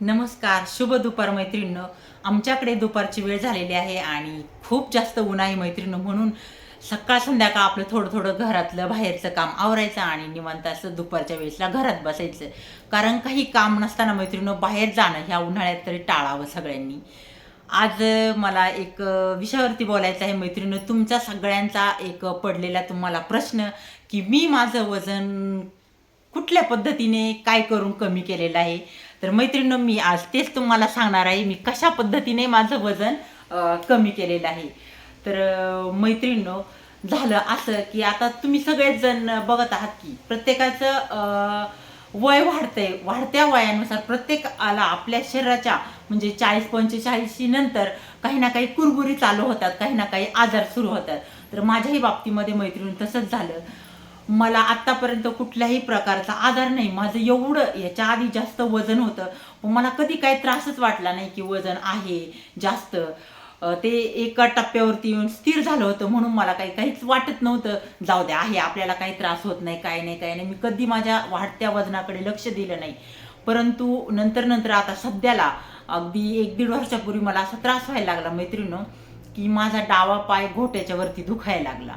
नमस्कार शुभ दुपार मैत्रिणीनं. आमच्याकडे दुपारची वेळ झालेली आहे आणि खूप जास्त ऊन आहे मैत्रिणींनो म्हणून सकाळ संध्याकाळ आपलं थोडं थोडं घरातलं बाहेरचं काम आवरायचं आणि निवांत असं दुपारच्या वेळेसला घरात बसायचं. कारण काही काम नसताना मैत्रिणीनं बाहेर जाणं ह्या उन्हाळ्यात तरी टाळावं सगळ्यांनी. आज मला एक विषयावरती बोलायचं आहे मैत्रिणीनं. तुमचा सगळ्यांचा एक पडलेला तुम्हाला प्रश्न की मी माझं वजन कुठल्या पद्धतीने काय करून कमी केलेलं आहे? तर मैत्रिणी मी आज तेच तुम्हाला सांगणार आहे मी कशा पद्धतीने माझं वजन कमी केलेलं आहे. तर मैत्रिणीनो झालं असं की आता तुम्ही सगळेच जण बघत आहात की प्रत्येकाचं वय वाढतंय. वाढत्या वयानुसार प्रत्येकाला आपल्या शरीराच्या म्हणजे चाळीस पंचेचाळीसशी नंतर काही ना काही कुरबुरी चालू होतात काही ना काही आजार सुरू होतात. तर माझ्याही बाबतीमध्ये मैत्रिणी तसंच झालं. मला आत्तापर्यंत कुठल्याही प्रकारचा आधार नाही. माझं एवढं याच्या आधी जास्त वजन होतं. पण मला कधी काही त्रासच वाटला नाही की वजन आहे जास्त. ते एका टप्प्यावरती येऊन स्थिर झालं होतं म्हणून मला काही काहीच वाटत नव्हतं. जाऊ द्या आहे आपल्याला काही त्रास होत नाही काय नाही काय नाही. मी कधी माझ्या वाढत्या वजनाकडे लक्ष दिलं नाही. परंतु नंतर नंतर आता सध्याला अगदी एक दीड वर्षापूर्वी मला असा त्रास व्हायला लागला मैत्रिणीनं की माझा डावा पाय घोट्याच्या वरती दुखायला लागला.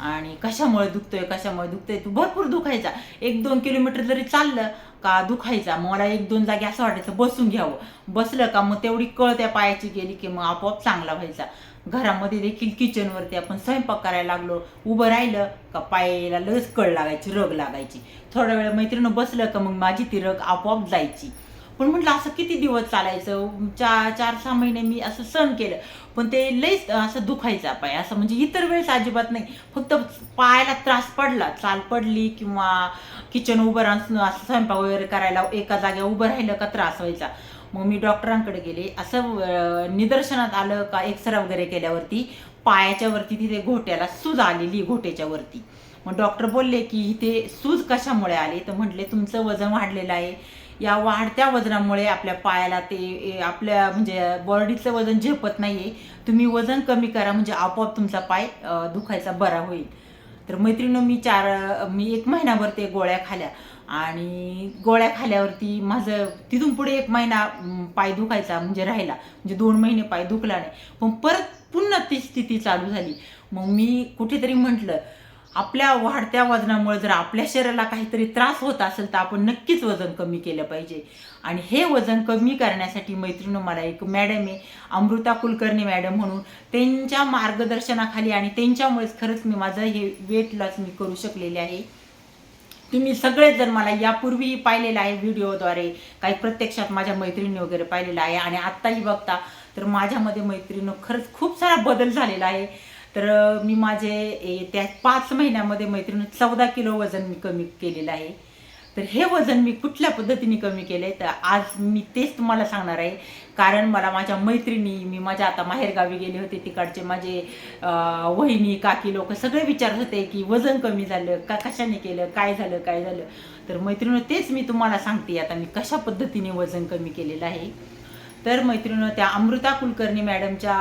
आणि कशामुळे दुखतोय कशामुळे दुखतोय? तू भरपूर दुखायचा. एक दोन किलोमीटर जरी चाललं का दुखायचा मला एक दोन जागी असं वाटायचं बसून घ्यावं. बसलं का मग तेवढी कळ त्या पायाची गेली की मग आपोआप चांगला व्हायचा. घरामध्ये देखील किचनवरती आपण स्वयंपाक करायला लागलो उभं राहिलं का पायाला लगेच कळ लागायची रग लागायची. थोड्या वेळ मैत्रिणी बसलं का मग माझी ती रग आपोआप जायची. पण म्हटलं असं किती दिवस चालायचं? चार चार सहा महिने मी असं सहन केलं. पण ते लईच असं दुखायचा पाय असं म्हणजे इतर वेळेस अजिबात नाही. फक्त पायाला त्रास पडला चाल पडली किंवा किचन उभं राहून असं स्वयंपाक वगैरे करायला एका जागेवर उभं राहिलं का त्रास व्हायचा. मग मी डॉक्टरांकडे गेले. असं निदर्शनात आलं का एक्सरा वगैरे केल्यावरती पायाच्या वरती तिथे घोट्याला सूज आलेली घोट्याच्या वरती. मग डॉक्टर बोलले की इथे सूज कशामुळे आली? तर म्हटले तुमचं वजन वाढलेलं आहे. या वाढत्या वजनामुळे आपल्या पायाला ते आपल्या म्हणजे बॉडीचं वजन झेपत नाही आहे तुम्ही वजन कमी करा म्हणजे आपोआप तुमचा पाय दुखायचा बरा होईल. तर मैत्रिणं मी चार मी एक महिनाभर ते गोळ्या खाल्या. आणि गोळ्या खाल्यावरती माझं तिथून पुढे एक महिना पाय दुखायचा म्हणजे राहिला. म्हणजे दोन महिने पाय दुखला नाही. पण परत पुन्हा ती स्थिती चालू झाली. मग मी कुठेतरी म्हटलं आपल्या वाढत्या वजनामुळे जर आपल्या शरीराला काहीतरी त्रास होत असेल तर आपण नक्कीच वजन कमी केलं पाहिजे. आणि हे वजन कमी करण्यासाठी मैत्रिणी मला एक मॅडम आहे अमृता कुलकर्णी मॅडम म्हणून त्यांच्या मार्गदर्शनाखाली आणि त्यांच्यामुळेच खरंच मी माझं हे वेट लॉस मी करू शकलेले आहे. तुम्ही सगळेच जर मला यापूर्वीही पाहिलेलं आहे व्हिडिओद्वारे काही प्रत्यक्षात माझ्या मैत्रिणी वगैरे पाहिलेलं आहे. आणि आत्ताही बघता तर माझ्यामध्ये मैत्रिणी खरंच खूप सारा बदल झालेला आहे. तर मी माझे ए, त्या पाच महिन्यामध्ये मैत्रिणी चौदा किलो वजन मी कमी केलेलं आहे. तर हे वजन मी कुठल्या पद्धतीने कमी केले तर आज मी तेच तुम्हाला सांगणार आहे. कारण मला माझ्या मैत्रिणी मी माझ्या आता माहेरगावी गेले होते तिकडचे माझे वहिनी काकी लोक सगळे विचारत होते की वजन कमी झालं का कशाने केलं काय झालं काय झालं? तर मैत्रिणी तेच मी तुम्हाला सांगते. आता मी कशा पद्धतीने वजन कमी केलेलं आहे? तर मैत्रिणी त्या अमृता कुलकर्णी मॅडमच्या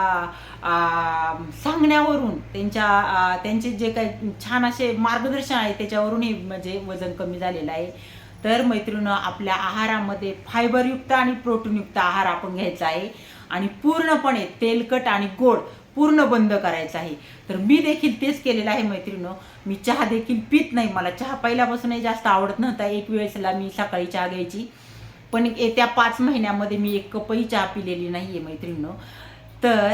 सांगण्यावरून त्यांच्या त्यांचे जे काही छान असे मार्गदर्शन आहे त्याच्यावरूनही म्हणजे वजन कमी झालेलं आहे. तर मैत्रिणी आपल्या आहारामध्ये फायबरयुक्त आणि प्रोटीनयुक्त आहार आपण घ्यायचा आहे. आणि पूर्णपणे तेलकट आणि गोड पूर्ण बंद करायचं आहे. तर मी देखील तेच केलेलं आहे मैत्रिणी मी चहा देखील पित नाही. मला चहा पहिल्यापासूनही जास्त आवडत नव्हता. एक वेळेसला मी सकाळी चहा घ्यायची. पण येत्या पाच महिन्यामध्ये मी एक कपही चहा पिलेली नाही आहे मैत्रिणीनं. तर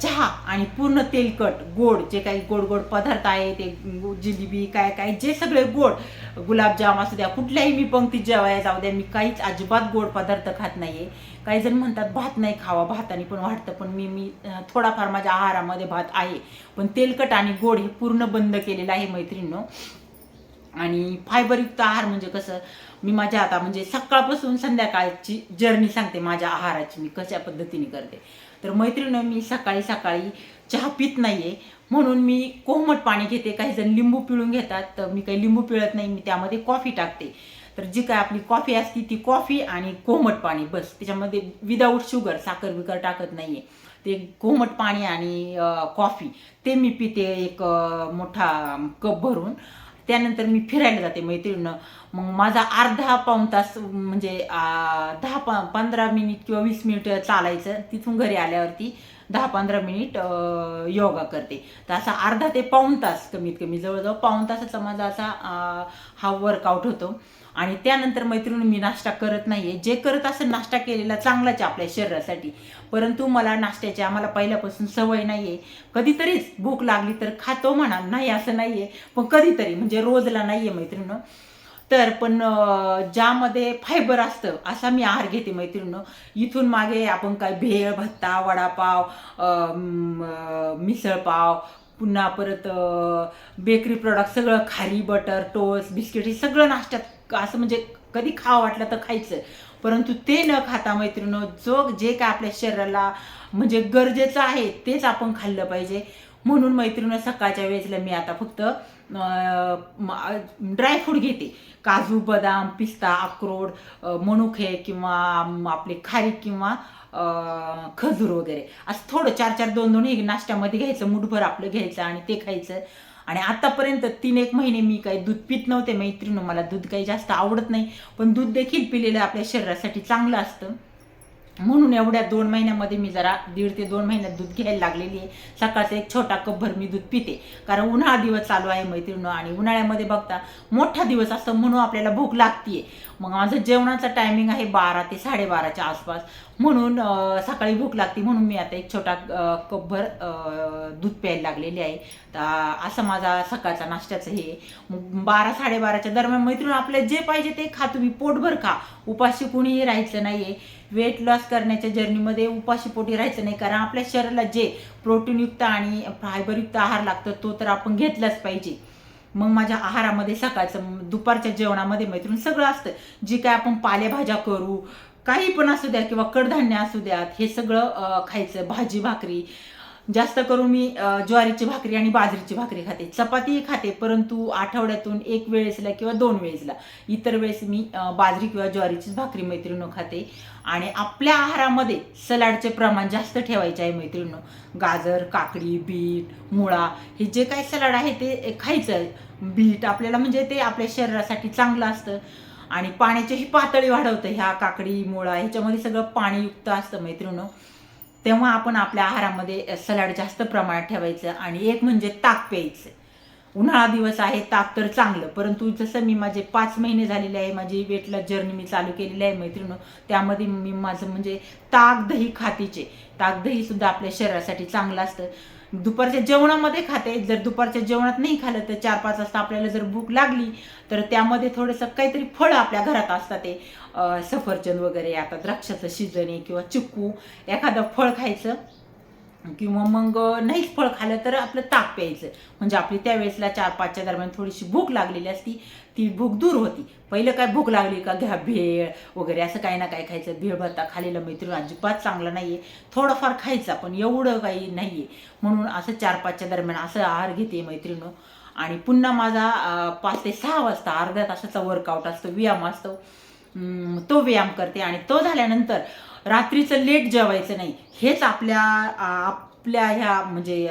चहा आणि पूर्ण तेलकट गोड जे काही गोड गोड पदार्थ आहे ते जिलेबी काय काय जे सगळे गोड गुलाबजाम असू द्या कुठल्याही मी पंक्तीत जेवायला जाऊ द्या मी काहीच अजिबात गोड पदार्थ खात नाही आहे काही जण म्हणतात भात नाही खावा भाताने पण वाटतं पण मी मी थोडाफार माझ्या आहारामध्ये भात आहे. पण तेलकट आणि गोड हे पूर्ण बंद केलेलं आहे मैत्रिणीनं. आणि फायबरयुक्त आहार म्हणजे कसं मी माझ्या आता म्हणजे सकाळपासून संध्याकाळची जर्नी सांगते माझ्या आहाराची मी कशा पद्धतीने करते. तर मैत्रिणं मी सकाळी सकाळी चहा पित आहे म्हणून मी कोमट पाणी घेते. काही जण लिंबू पिळून घेतात तर मी काही लिंबू पिळत नाही मी त्यामध्ये कॉफी टाकते. तर जी काय आपली कॉफी असते ती कॉफी आणि कोमट पाणी बस. त्याच्यामध्ये विदाऊट शुगर साखर बिकर टाकत नाही आहे ते कोमट पाणी आणि कॉफी. ते मी पिते एक मोठा कप भरून. त्यानंतर मी फिरायला जाते मैत्रिणीनं. मग माझा अर्धा पाऊण तास म्हणजे दहा प पंधरा मिनिट किंवा वीस मिनिट चालायचं तिथून घरी आल्यावरती दहा पंधरा मिनिट योगा करते. तर असा अर्धा ते पाऊण तास कमीत कमी जवळजवळ पाऊण तासाचा माझा असा हा वर्कआउट होतो. आणि त्यानंतर मैत्रिणी मी नाश्ता करत नाहीये. जे करत असेल नाश्ता केलेला चांगलाच आहे आपल्या शरीरासाठी. परंतु मला नाश्त्याची आम्हाला पहिल्यापासून सवय नाहीये. कधीतरीच भूक लागली तर खातो म्हणा. नाही असं नाहीये. पण कधीतरी म्हणजे रोजला नाहीये मैत्रिणीनं. तर पण ज्यामध्ये फायबर असतं असा मी आहार घेते मैत्रिणीनं. इथून मागे आपण काय भेळ भत्ता वडापाव मिसळपाव पुन्हा परत बेकरी प्रॉडक्ट सगळं खारी बटर टोस्ट बिस्किट हे सगळं नाश्त्यात असं म्हणजे कधी खावं वाटलं तर खायचं. परंतु ते न खाता मैत्रिणो जो जे काय आपल्या शरीराला म्हणजे गरजेचं आहे तेच आपण खाल्लं पाहिजे. म्हणून मैत्रिणं सकाळच्या वेळेसला मी आता फक्त ड्रायफ्रूट घेते. काजू बदाम पिस्ता अक्रोड मनुखे किंवा आपले खारीक किंवा खजूर वगैरे. असं थोडं चार चार दोन दोन हे नाश्त्यामध्ये घ्यायचं मुठभर आपलं घ्यायचं आणि ते खायचं. आणि आतापर्यंत तीन एक महिने मी काही दूध पित नव्हते मैत्रिणी मला दूध काही जास्त आवडत नाही पण दूध देखील पिलेलं आपल्या शरीरासाठी चांगलं असतं. म्हणून एवढ्या दोन महिन्यामध्ये मी जरा दीड ते दोन महिन्यात दूध घ्यायला लागलेली आहे. सकाळचा एक छोटा कपभर मी दूध पिते. कारण उन्हाळा दिवस चालू आहे मैत्रिणी आणि उन्हाळ्यामध्ये बघता मोठा दिवस असतो म्हणून आपल्याला भूक लागतीये. मग माझं जेवणाचा टायमिंग आहे बारा ते साडेबाराच्या आसपास. म्हणून सकाळी भूक लागते म्हणून मी आता एक छोटा कपभर दूध प्यायला लागलेली आहे. तर असं माझा सकाळचा नाश्त्याचं हे. बारा साडेबाराच्या दरम्यान मैत्रीण आपल्याला जे पाहिजे ते खा. तुम्ही पोटभर खा. उपाशी कुणीही राहायचं नाही आहे वेट लॉस करण्याच्या जर्नीमध्ये उपाशी पोटी राहायचं नाही. कारण आपल्या शरीराला जे प्रोटीनयुक्त आणि फायबरयुक्त आहार लागतो तो तर आपण घेतलाच पाहिजे. मग माझ्या आहारामध्ये सकाळचं दुपारच्या जेवणामध्ये मैत्रीण सगळं असतं. जी काय आपण पालेभाज्या करू काही पण असू द्या किंवा कडधान्य असू द्यात हे सगळं खायचं. भाजी भाकरी. जास्त करून मी ज्वारीची भाकरी आणि बाजरीची भाकरी खाते. चपातीही खाते परंतु आठवड्यातून एक वेळेसला किंवा दोन वेळेसला. इतर वेळेस मी बाजरी किंवा ज्वारीचीच भाकरी मैत्रिणीनं खाते. आणि आपल्या आहारामध्ये सलाडचे प्रमाण जास्त ठेवायचे आहे मैत्रिणीनं. गाजर काकडी बीट मुळा हे जे काही सलाड आहे ते खायचं बीट आपल्याला म्हणजे ते आपल्या शरीरासाठी चांगलं असतं. आणि पाण्याची ही पातळी वाढवतं ह्या काकडी मुळा ह्याच्यामध्ये सगळं पाणीयुक्त असतं मैत्रिणो. तेव्हा आपण आपल्या आहारामध्ये सलाड जास्त प्रमाणात ठेवायचं आणि एक म्हणजे ताक प्यायचं. उन्हाळा दिवस आहे ताक तर चांगलं परंतु जसं मी माझे पाच महिने झालेले आहे माझी वेटला जर्नी मी चालू केलेली आहे मैत्रिणो त्यामध्ये मी माझं म्हणजे ताक दही खातीचे ताक दही सुद्धा आपल्या शरीरासाठी चांगलं असतं. दुपारच्या जेवणामध्ये खाते. जर दुपारच्या जेवणात नाही खाल्लं तर चार पाच वाजता आपल्याला जर भूक लागली तर त्यामध्ये थोडंसं काहीतरी फळं आपल्या घरात असतात ते. सफरचंद वगैरे आता द्राक्षाचं शिजन आहे किंवा चिक्कू एखादं फळ खायचं. किंवा मग नाहीच फळ खाल्लं तर आपलं ताक प्यायचं. म्हणजे आपली त्यावेळेसला चार पाचच्या दरम्यान थोडीशी भूक लागलेली असती ती भूक दूर होती. पहिलं काय भूक लागली का? घ्या भेळ वगैरे असं काही ना काही खायचं. भेळ भत्ता खालेलं मैत्रीण अजिबात चांगलं आहे थोडंफार खायचा पण एवढं काही नाही आहे म्हणून असं चार पाचच्या दरम्यान असं आहार घेते मैत्रिणं. आणि पुन्हा माझा पाच ते सहा वाजता अर्ध्या तासाचा वर्कआउट असतो व्यायाम असतो. तो व्यायाम करते. आणि तो झाल्यानंतर रात्रीचं लेट जेवायचं नाही. हेच आपल्या आपल्या ह्या म्हणजे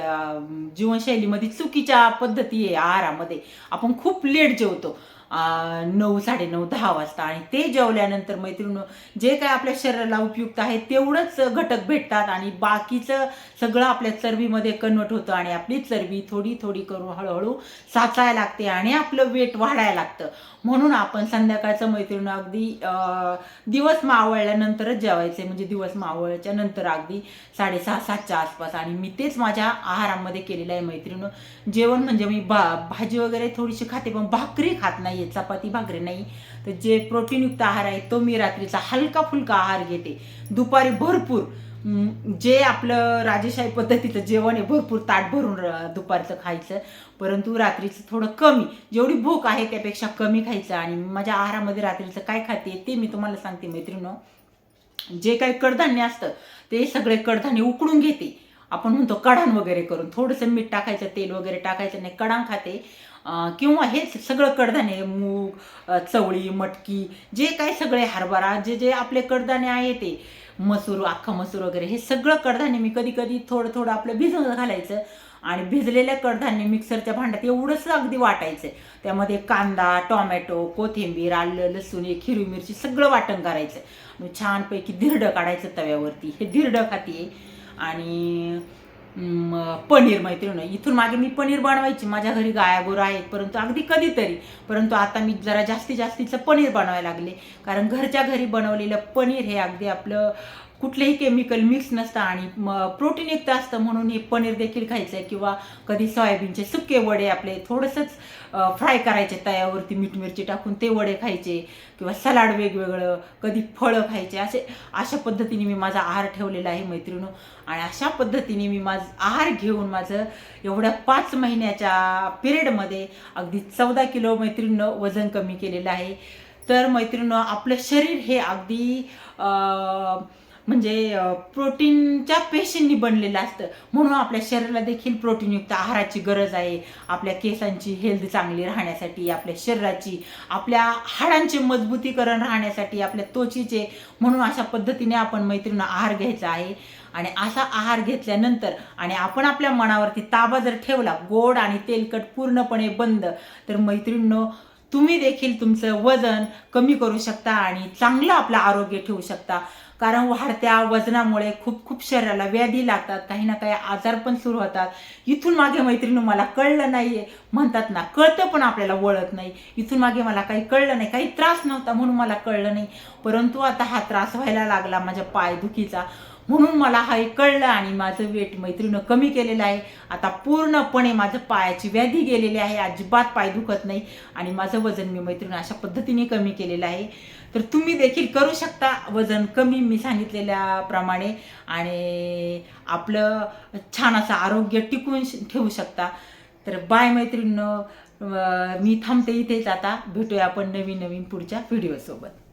जीवनशैलीमध्ये चुकीच्या पद्धती आहे आहारामध्ये. आपण खूप लेट जेवतो. नऊ साडेनऊ दहा वाजता. आणि ते जेवल्यानंतर मैत्रिणी जे काय आपल्या शरीराला उपयुक्त आहे तेवढंच घटक भेटतात आणि बाकीचं सगळं आपल्या चरबीमध्ये कन्वर्ट होतं आणि आपली चरबी थोडी थोडी करून हळूहळू साचायला लागते आणि आपलं वेट वाढायला लागतं. म्हणून आपण संध्याकाळचं मैत्रिणी अगदी दिवस मावळल्यानंतरच जेवायचे. म्हणजे दिवस मावळच्या नंतर अगदी साडेसहा सातच्या आसपास. आणि मी तेच माझ्या आहारामध्ये केलेलं आहे मैत्रिणी जेवण म्हणजे मी बा भाजी वगैरे थोडीशी खाते पण भाकरी खात नाही. नाहीये चपाती भाकरी नाही. तर जे प्रोटीनयुक्त आहार आहे तो मी रात्रीचा हलका फुलका आहार घेते. दुपारी भरपूर जे आपलं राजेशाही पद्धतीचं जेवण आहे भरपूर ताट भरून दुपारचं खायचं. परंतु रात्रीचं थोडं कमी जेवढी भूक आहे त्यापेक्षा कमी खायचं. आणि माझ्या आहारामध्ये रात्रीचं काय खाते ते मी तुम्हाला सांगते मैत्रिणी जे काही कडधान्य असतं ते सगळे कडधान्य उकडून घेते. आपण म्हणतो कडाण वगैरे करून थोडंसं मीठ टाकायचं तेल वगैरे टाकायचं नाही कडाण खाते. किंवा हेच सगळं कडधान्य मूग चवळी मटकी जे काही सगळे हरभरा जे जे आपले कडधान्य आहे ते मसूर अख्खा मसूर वगैरे हे सगळं कडधान्य मी कधी कधी थोडं थोडं आपलं भिजवून घालायचं आणि भिजलेल्या कडधान्य मिक्सरच्या भांड्यात एवढंच अगदी वाटायचं. त्यामध्ये कांदा टोमॅटो कोथिंबीर आलं लसूण एक हिरवी मिरची सगळं वाटण करायचं. छानपैकी धिरडं काढायचं तव्यावरती. हे धिरडं खाते आणि पनीर मैत्रीण इथून मागे मी पनीर बनवायची. माझ्या घरी गाया आहेत. परंतु अगदी कधीतरी. परंतु आता मी जरा जास्तीत जास्तीचं पनीर बनवायला लागले. कारण घरच्या घरी बनवलेलं पनीर हे अगदी आपलं कुठलेही केमिकल मिक्स नसतं आणि प्रोटीनयुक्त असतं म्हणून हे पनीर देखील खायचं आहे किंवा कधी सोयाबीनचे सुके वडे आपले थोडंसंच फ्राय करायचे तयावरती मीठ मिरची टाकून ते वडे खायचे किंवा सलाड वेगवेगळं कधी फळं खायचे असे अशा पद्धतीने मी माझा आहार ठेवलेला आहे मैत्रिणू. आणि अशा पद्धतीने मी माझं आहार घेऊन माझं एवढ्या पाच महिन्याच्या पिरियडमध्ये अगदी चौदा किलो मैत्रिणीनं वजन कमी केलेलं आहे. तर मैत्रिणीनं आपलं शरीर हे अगदी म्हणजे प्रोटीनच्या पेशींनी बनलेलं असतं. म्हणून आपल्या शरीराला देखील प्रोटीनयुक्त आहाराची गरज आहे. आपल्या केसांची हेल्थ चांगली राहण्यासाठी आपल्या शरीराची आपल्या हाडांचे मजबूतीकरण राहण्यासाठी आपल्या त्वचेचे. म्हणून अशा पद्धतीने आपण मैत्रिणी आहार घ्यायचा आहे. आणि असा आहार घेतल्यानंतर आणि आपण आपल्या मनावरती ताबा जर ठेवला गोड आणि तेलकट पूर्णपणे बंद तर मैत्रिणींनो तुम्ही देखील तुमचं वजन कमी करू शकता आणि चांगलं आपलं आरोग्य ठेवू शकता. कारण वाढत्या वजनामुळे खूप खूप शरीराला व्याधी लागतात काही ना काही आजार पण सुरू होतात. इथून मागे मैत्रिणी मला कळलं नाहीये. म्हणतात ना कळतं पण आपल्याला वळत नाही. इथून मागे मला काही कळलं नाही काही त्रास नव्हता म्हणून मला कळलं नाही. परंतु आता हा त्रास व्हायला लागला माझ्या पायदुखीचा म्हणून मला हा कळलं आणि माझं वेट मैत्रीनं कमी केलेलं आहे. आता पूर्णपणे माझं पायाची व्याधी गेलेली आहे. अजिबात पाय दुखत नाही आणि माझं वजन मी मैत्रीनं अशा पद्धतीने कमी केलेलं आहे. तर तुम्ही देखील करू शकता वजन कमी मी सांगितलेल्याप्रमाणे आणि आपलं छान असं आरोग्य टिकून श- ठेवू शकता. तर बाय मैत्रिणीनं मी थांबते इथेच आता. भेटूया आपण नवीन नवीन पुढच्या व्हिडिओसोबत.